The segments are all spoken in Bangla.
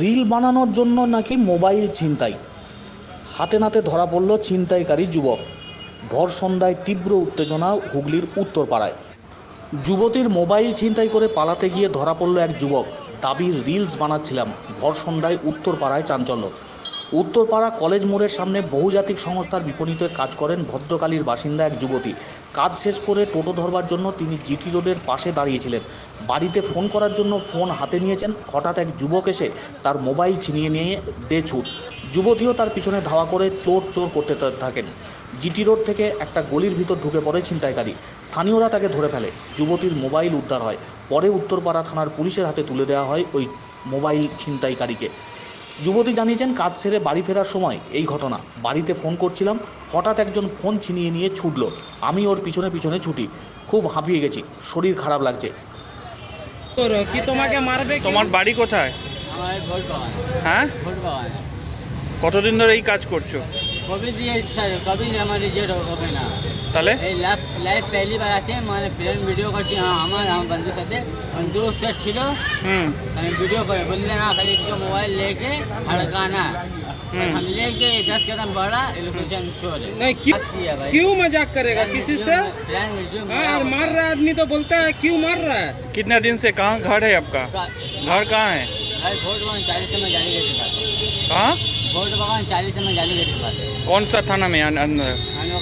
রিল বানানোর জন্য নাকি মোবাইল ছিনতাই? হাতে নাতে ধরা পড়ল ছিনতাইকারী যুবক। ভর সন্ধ্যায় তীব্র উত্তেজনা হুগলির উত্তর পাড়ায় যুবতীর মোবাইল ছিনতাই করে পালাতে গিয়ে ধরা পড়ল এক যুবক। দাবির রিলস বানাচ্ছিলাম। ভর সন্ধ্যায় উত্তরপাড়ায় চাঞ্চল্য। উত্তরপাড়া কলেজ মোড়ের সামনে বহুজাতিক সংস্থার বিপণীতে কাজ করেন ভদ্রকালীর বাসিন্দা এক যুবতী। কাজ শেষ করে টোটো ধরবার জন্য তিনি জিটি রোডের পাশে দাঁড়িয়েছিলেন। বাড়িতে ফোন করার জন্য ফোন হাতে নিয়েছেন। হঠাৎ এক যুবক এসে তার মোবাইল ছিনিয়ে নিয়ে দে ছুট। যুবতীও তার পিছনে ধাওয়া করে চোর চোর করতে থাকেন। জিটি রোড থেকে একটা গলির ভিতর ঢুকে পড়ে ছিনতাইকারী। স্থানীয়রা তাকে ধরে ফেলে। যুবতীর মোবাইল উদ্ধার হয়। পরে উত্তরপাড়া থানার পুলিশের হাতে তুলে দেওয়া হয় ওই মোবাইল ছিনতাইকারীকে। যুবতী জানিয়েছেন কাজ সেরে বাড়ি ফেরার সময় এই ঘটনা। বাড়িতে ফোন করছিলাম হঠাৎ একজন ফোন ছিনিয়ে নিয়ে ছুটলো। আমি ওর পিছনে পিছনে ছুটি। খুব হাঁপিয়ে গেছি। শরীর খারাপ লাগছে। কি তোমাকে মারবে তোমার বাড়ি কোথায়? হ্যাঁ? কতদিন ধরে এই কাজ করছ? কবি দিয়ে কবি আমার রিজেক্ট হবে না। তাহলে এই লাইভ লাইভ પહેલી বার আছে মানে ফ্রেন্ড ভিডিও করছি হ্যাঁ আমার আমার বন্ধুর সাথে বন্ধু সেট ছিল হুম আমি वीडियो करे बोलले ना खाली इसका मोबाइल लेके हड़काना हम्म। हम लेके दस कदम बढ़ा ये लोग सोचे हम चोर है नहीं क्यों बात किया भाई क्यों मजाक करेगा किसी से प्लान वीडियो हाँ और मार रहा आदमी तो बोलता है क्यों मार रहा है कितने दिन से कहाँ घर है आपका घर कहाँ है भाई वोट बगान चालीस में जाली गेट के पास कहाँ वोट बगान चालीस में जाली गेट के पास कौन सा थाना में अन- अंदर हम लोग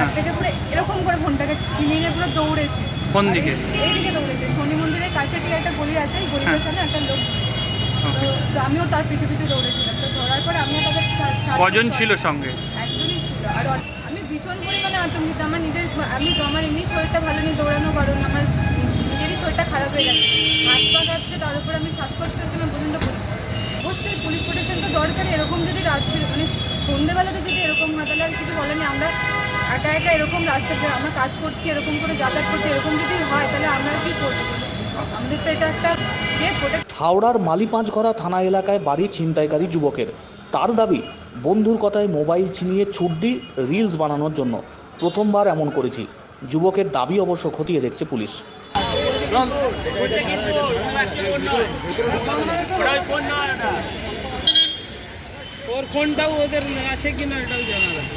হাত। থেকে পুরো এরকম করে ফোনটাকে চিনিয়ে নিয়ে পুরো দৌড়েছে। কোন দিকে? এইদিকে দৌড়েছে। শনি মন্দিরের কাছে দিয়ে একটা গলি আছে এই গলিটার হ্যাঁ। সামনে একটা লোক তো আমিও তার পিছু পিছু দৌড়েছিলাম। তো ধরার পরে আমিও তাকে কজন ছিল সঙ্গে? একজনই ছিল। আর আমি ভীষণ পরিমাণে আতঙ্কিত। আমার নিজের আমি তো আমার এমনি শরীরটা ভালো নেই দৌড়ানো কারণ আমার নিজেরই শরীরটা খারাপ হয়ে গেছে। হাত পা কাঁপছে তার উপর আমি শ্বাসকষ্ট হচ্ছে আমার প্রচণ্ড পুলিশ। অবশ্যই পুলিশ প্রোটেকশন তো দরকার এরকম যদি রাত্রে মানে সন্ধেবেলাতে যদি এরকম হয় তাহলে আর কিছু বলেনি আমরা একা একা এরকম রাস্তাতে আমরা কাজ করছি এরকম করে যাতায়াত করছি এরকম যদি হয় তাহলে আমরা কি করব? আমাদের তো এটা একটা ইয়ে প্রোটেক্ট হাওড়ার মালিপাঁচঘরা থানা এলাকায় বাড়ি ছিনতাইকারী যুবকের। তার দাবি বন্ধুর কথায় মোবাইল ছিনিয়ে ছুট দিই রিলস বানানোর জন্য। প্রথমবার এমন করেছি। যুবকের দাবি অবশ্য খতিয়ে দেখছে পুলিশ। ওর ফোনটাও ওদের আছে কিনা এটাও জানা নেই।